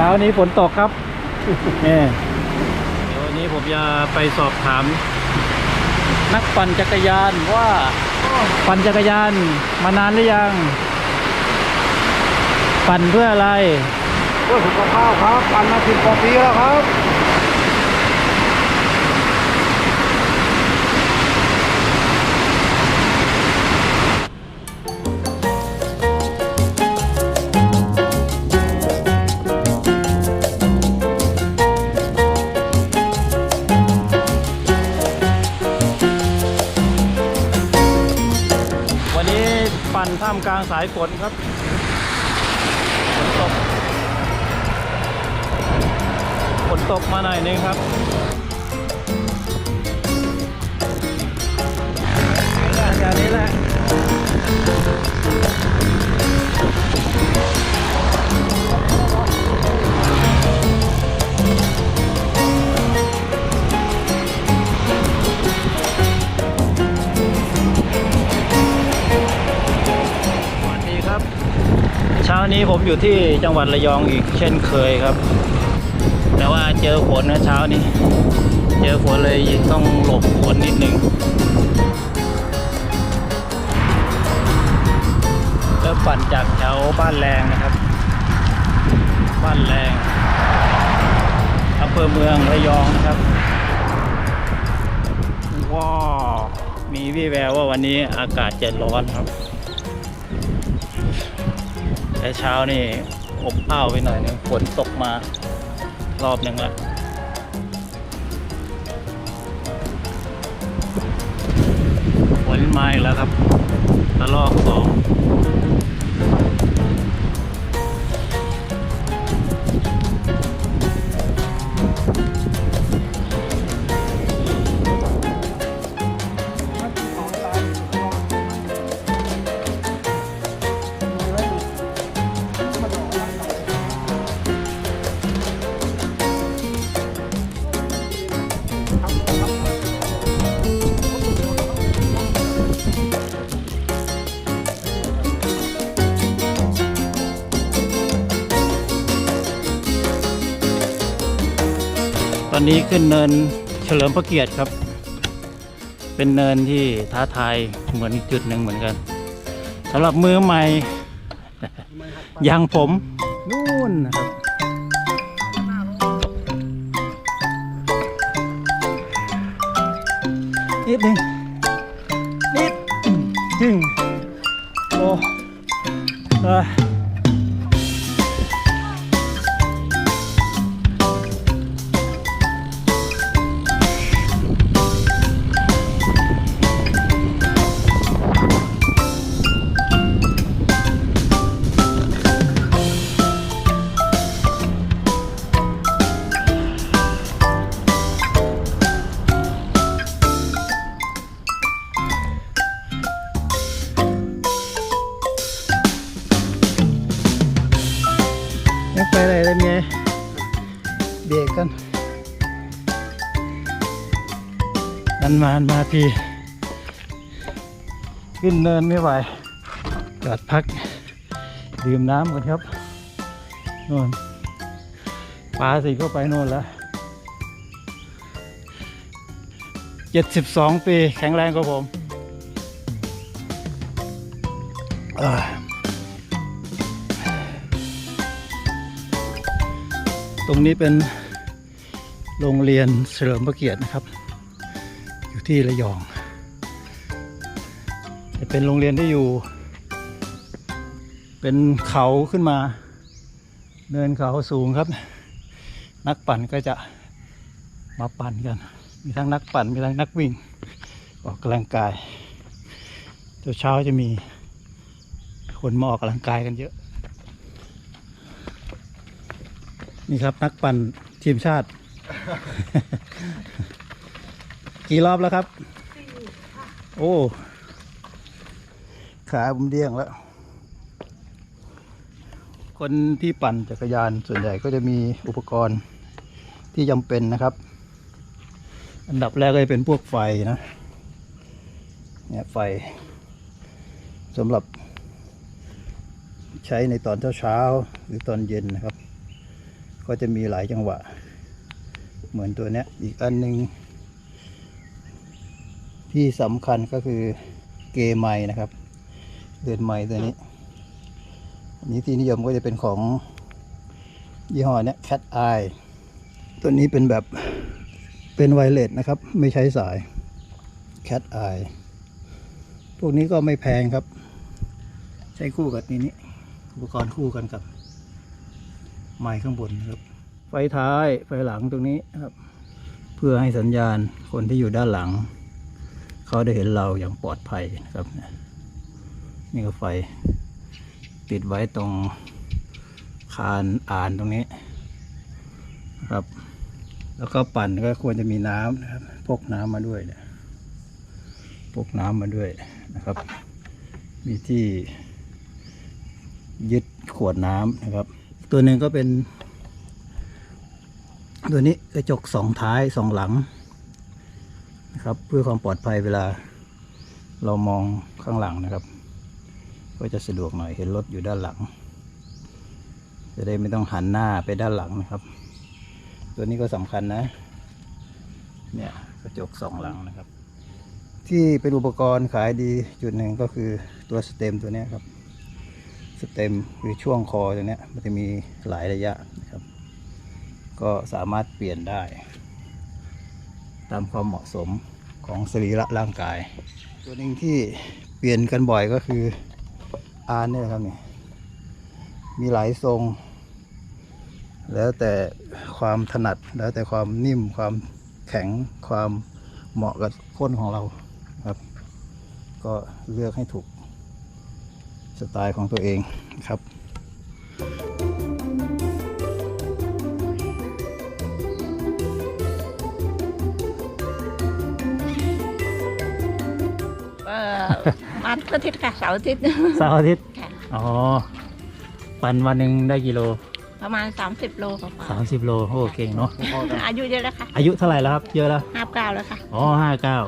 เช้านี้ฝนตกครับนี่เดี๋ยววันนี้ผมจะไปสอบถาม นักปั่นจักรยานว่าปั่นจักรยานมานานหรือยัง ปั่นเพื่ออะไรเพื่อสุขภาพครับ ปั่นมาสิบกว่าปีแล้วครับ สายฝนครับฝนตกฝนตกมาหน่อยนึงครับอย่างนี้แหละ นี้ผมอยู่ที่จังหวัดระยองอีกเช่นเคยครับ แต่ว่าเจอฝนนะเช้านี้ เจอฝนเลยต้องหลบฝนนิดนึงเริ่มปั่นจากแถวบ้านแรงนะครับ บ้านแรงอำเภอเมืองระยองนะครับว้าวมีวี่แววว่าวันนี้อากาศจะร้อนครับ แต่เช้านี่อบอ้าวไปหน่อยนึงฝนตกมารอบหนึ่งละฝนมาอีกแล้วครับระลอกสอง อนนี้ขึ้นเนินเฉลิมพระเกียรติครับ เป็นเนินที่ท้าทายเหมือนจุดหนึ่งเหมือนกันสำหรับมือใหม่อย่างผมนู่นนะครับนิดหนึ่งนิดจึงโอ้ ไปไหนเลยเมียเบรกกันนันมานมาทีขึ้นเนินไม่ไหวจอดพัก ดื่มน้ำก่อนครับโน่นปลาสิเข้าไปโน่นแล้วเจ็ดสิบสองปี แข็งแรงกว่าผม ตรงนี้เป็นโรงเรียนเฉลิมพระเกียรตินะครับ อยู่ที่ระยอง จะเป็นโรงเรียนที่อยู่ เป็นเขาขึ้นมา เนินเขาสูงครับ นักปั่นก็จะมาปั่นกัน มีทั้งนักปั่น มีทั้งนักวิ่ง ออกกำลังกายเช้าจะมีคนมาออกกำลังกายกันเยอะ นี่ครับนักปั่นทีมชาติ กี่รอบแล้วครับ โอ้ ขาผมเดี้ยงแล้ว คนที่ปั่นจักรยานส่วนใหญ่ก็จะมีอุปกรณ์ที่จำเป็นนะครับ อันดับแรกก็จะเป็นพวกไฟนะ เนี่ยไฟสำหรับใช้ในตอนเช้าๆหรือตอนเย็นนะครับ ก็จะมีหลายจังหวะ เหมือนตัวเนี้ยอีกอันหนึ่งที่สำคัญก็คือเกไมนะครับเดือนไมตัวนี้อันนี้ที่นิยมก็จะเป็นของยี่ห้อเนี้ย Cat Eye ตัวนี้เป็นแบบเป็นไวเลสนะครับ ไม่ใช้สาย Cat Eye พวกนี้ก็ไม่แพงครับ ใช้คู่กับนี้นี่อุปกรณ์คู่กันกับ ไม้ข้างบนครับ ไฟท้ายไฟหลังตรงนี้ครับ เพื่อให้สัญญาณคนที่อยู่ด้านหลัง เขาได้เห็นเราอย่างปลอดภัยนะครับ นี่ก็ไฟ ติดไว้ตรงคานอ่านตรงนี้ครับ แล้วก็ปั่นก็ควรจะมีน้ำนะครับ พกน้ำมาด้วยเนี่ยพกน้ำมาด้วยนะครับ มีที่ยึดขวดน้ำนะครับ ตัวหนึ่งก็เป็น ตัวนี้กระจกสองท้ายสองหลังนะครับ เพื่อความปลอดภัยเวลา เรามองข้างหลังนะครับ ก็จะสะดวกหน่อยเห็นรถอยู่ด้านหลัง จะได้ไม่ต้องหันหน้าไปด้านหลังนะครับ ตัวนี้ก็สำคัญนะ เนี่ยกระจกสองหลังนะครับ ที่เป็นอุปกรณ์ขายดีจุดหนึ่งก็คือตัวสเต็มตัวนี้ครับ สเต็มคือช่วงคอตัวเนี้มันจะมีหลายระยะนะครับ ก็สามารถเปลี่ยนได้ ตามความเหมาะสมของสรีระร่างกาย ตัวหนึ่งที่เปลี่ยนกันบ่อยก็คืออาร์นเนี่ยนะครับนี่มีหลายทรง แล้วแต่ความถนัดแล้วแต่ความนิ่มความแข็งความเหมาะกับก้นของเราครับ ก็เลือกให้ถูก สไตล์ของตัวเองครับเอ่อวันอาทิตย์ค่ะเสาร์อาทิตย์เสาร์อาทิตย์ค่ะอ๋อปั่นวันหนึ่งได้กี่โล ประมาณ 30 โลกว่าสามสิบโลโอ้เก่งเนาะๆอายุเยอะแล้วค่ะ อายุเท่าไหร่แล้วครับ เยอะแล้วห้าเก้าแล้วค่ะ อ๋อห้าเก้า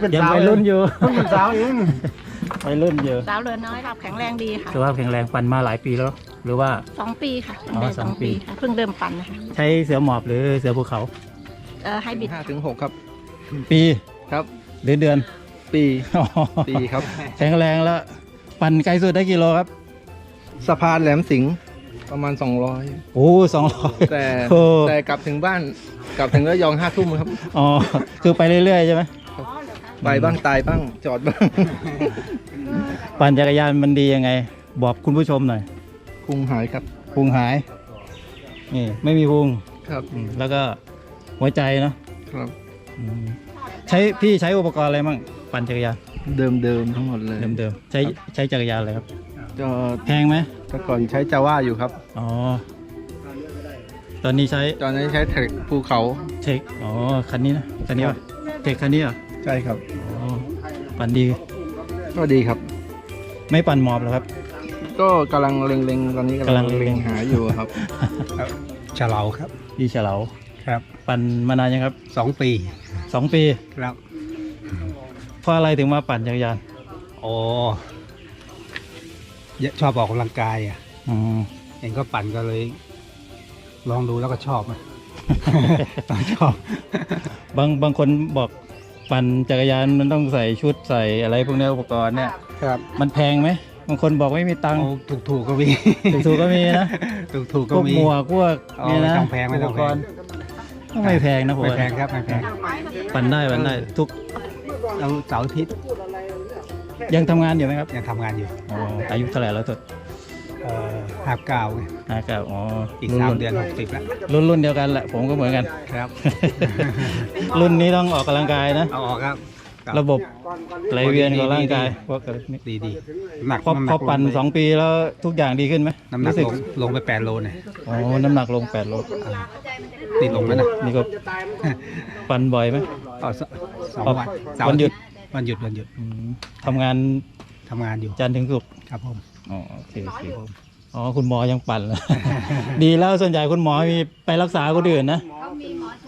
เป็นยังสาววัยรุ่นอยู่เพิ่งเป็นสาวเอง วัยรุ่นอยู่สาวเรือน้อยรับแข็งแรงดีค่ะสุขภาพแข็งแรงปั่นมาหลายปีแล้ว หรือว่า สองปีค่ะอ๋อได้สสอองงปี ปีค่ะเพิ่งเริ่มปั่นนะคะใช้เสือหมอบหรือเสือภูเขาเออให้บิดห้าถึงหกครับ ปีครับ หรือเดือนปีอ๋อปีครับ แข็งแรงแล้ว ปั่นไกลสุดได้กี่โลครับ สะพานแหลมสิงห์ประมาณ 200 โอ้สองร้อย แต่โอ้ แต่กลับถึงบ้าน กลับถึงระยองห้าทุ่มครับ อ๋อคือไปเรื่อยๆใช่ไหม ไปบ้างตายบ้างจอดบ้างปั่นจักรยานมันดียังไง บอกคุณผู้ชมหน่อยพุงหายครับพุงหายนี่ไม่มีพุงครับอืมแล้วก็หัวใจเนาะครับอืมใช้พี่ใช้อุปกรณ์อะไรบ้างปั่นจักรยานเดิมเดิมๆทั้งหมดเลยเดิมๆใช้ใช้จักรยานอะไรครับก็แพงไหมแต่ก่อนใช้จาว่าอยู่ครับอ๋อตอนนี้ใช้ตอนนี้ใช้เทรคภูเขาเทคอ๋อคันนี้นะคันนี้ครัป่ะบเทคคันนี้เหรอะ ใช่ครับอ๋อปั่นดี ก็ดีครับ ไม่ปั่นหมอบเหรอครับ ก็กำลังเล็งๆตอนนี้กำกำลัลังงเล็เล็ง งหาอยู่ครับ ฉลาครับพี่เฉลาครับปั่นมานานยังครับสองปีสองปีครับเพราะอะไรถึงมาปั่นจักรยานโอ้เยอะชอบออกกำลังกายอะอืมเองก็ปั่นก็เลย ลองดูแล้วก็ชอบนะชอบบางบางคนบอก ปั่นจักรยานมันต้องใส่ชุดใส่อะไรพวกเนี้ยอุปกรณ์เนี่ย ครับมันแพงไหมบางคนบอกไม่มีตังค์ถูกถูกๆก็มี ถูกๆก็มีนะถูกถูกๆพก็วกมี หมวกพวกอ๋อนี่นะไม่ต้องแพงไม่ต้องแพง ปกรณ์ก็ไม่แพงนะผมไม่ว่าแพงครับไม่แพงปั่นได้ปั่นได้ทุกเราเสาร์อาทิตย์ยังทำงานอยู่ไหมครับยังทำงานอยู่อ๋ออายุเท่าไหร่แล้วสุดเอ่อ ห้าเก้าห้าเก้าอ๋ออีอีกสามเดือนหกสิบแล้วรุ่นรุ่นเดียวกันแหละผมก็เหมือนกัน ครับรุ่นนี้ต้องออกกำลังกายนะ เอาออกครับคบระบบไหลเวียนของร่างกายพวกอะไรพวกนี้ดีดีหนักพอำหพอปั่นลไปสองปีแล้วทุกอย่างดีขึ้นไหมน้ำหนักรู้สึลงลงไปแปดโลเนี่ยอ๋อน้ำหนักลงแปดโลติดลงแล้วนะนี่ก็ปั่นบ่อยไหมเอาสสองอ๋อวันเสาร์วันหยุดวันหยุดวันหยุดอืมทำงานทำงานอยู่จันทร์ถึงศุกร์ครับผมอ๋อโอเคโอเค อ๋อคุณหมอยังปั่นเลยดีแล้วส่วนใหญ่คุณหมอมีไปรักษาคนอื่นนะ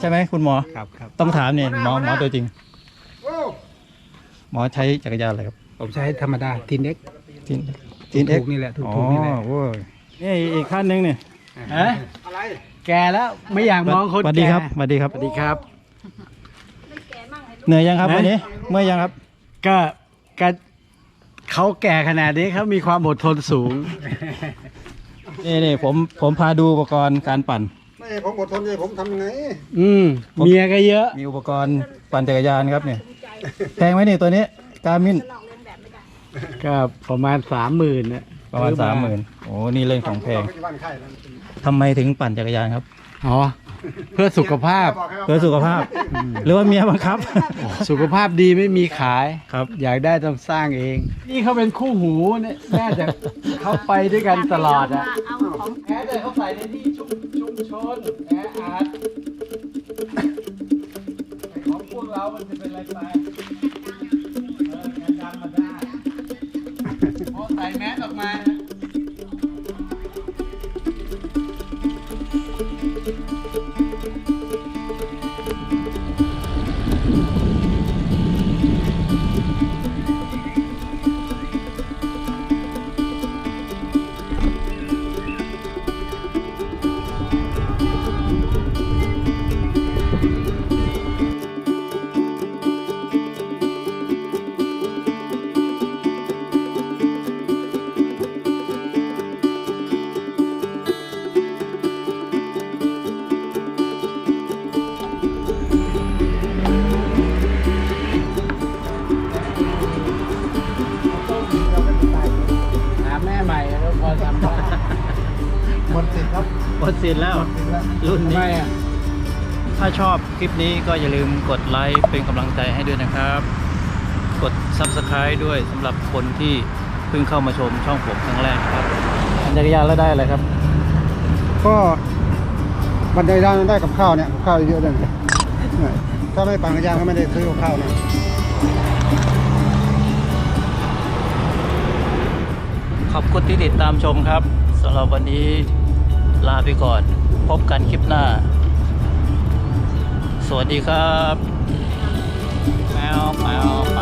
ใช่ไหมคุณหมอครับครับต้องถามเนี่ยหมอหมอตัวจริง หมอใช้จักรยานอะไรครับผมใช้ธรรมดาทีนเอ็กทีนทีนเอ็กถูกๆนี่แหละถูกอ๋อๆนี่แหละโว้ยนี่อีกขั้นหนึ่งเนี่ยฮะทแก่แล้วไม่อยากมองคนสวัสดีแก่ครับสวัสดีครับสวัสดีครับ เหนื่อยยังครับวันนี้ เมื่อยยังครับ ก็ก็ เขาแก่ขนาดนี้เขามีความอดทนสูง นี่นี่ผมผมพาดูอุปกรณ์การปั่น ไม่ผมอดทนเลยผมทำยังไงอืมเมียก็เยอะ มีอุปกรณ์ปั่นจักรยานครับเนี่ยแพงไหมนี่ตัวนี้การมินก็ประมาณสามหมื่นนะประมาณซื้อสามหมื่นโอ้นี่เรื่องของแพงที่บ้านไข่นั่นทำไมถึงปั่นจักรยานครับ อ๋อ เพื่อสุขภาพบอกให้ว่าเพื่อสุขภาพ หรือว่าเมียบังคับ สุขภาพดีไม่มีขายครับ อยากได้ต้องสร้างเอง นี่เขาเป็นคู่หูเนี่ยแม่จะเขาไปด้วยกันตลอดอะเอาของแม้แต่เขาใส่ในที่ชุมชุมชนแออัดไอ้ของพวกเรา มันจะเป็นอะไรไปเออการดันมาได้พอใส่แมสออกมา ดสิทธิ์แล้ว รุ่นทำไมนี้อะถ้าชอบคลิปนี้ก็อย่าลืมกดไลค์เป็นกำลังใจให้ด้วยนะครับ กด Subscribe ด้วยสำหรับคนที่เพิ่งเข้ามาชมช่องผมครั้งแรกครับปั่นจักรยานแล้วได้อะไรครับ ก็บันไดด้านได้กับข้าวเนี่ยกับข้าวเยอะเลยเนี่ยถ้าไม่ปั่นกระยางก็ไม่ได้ซื้อกับข้าวนะขอบคุณที่ติดตามชมครับสำหรับวันนี้ ลาไปก่อน พบกันคลิปหน้า สวัสดีครับแมวแมวแม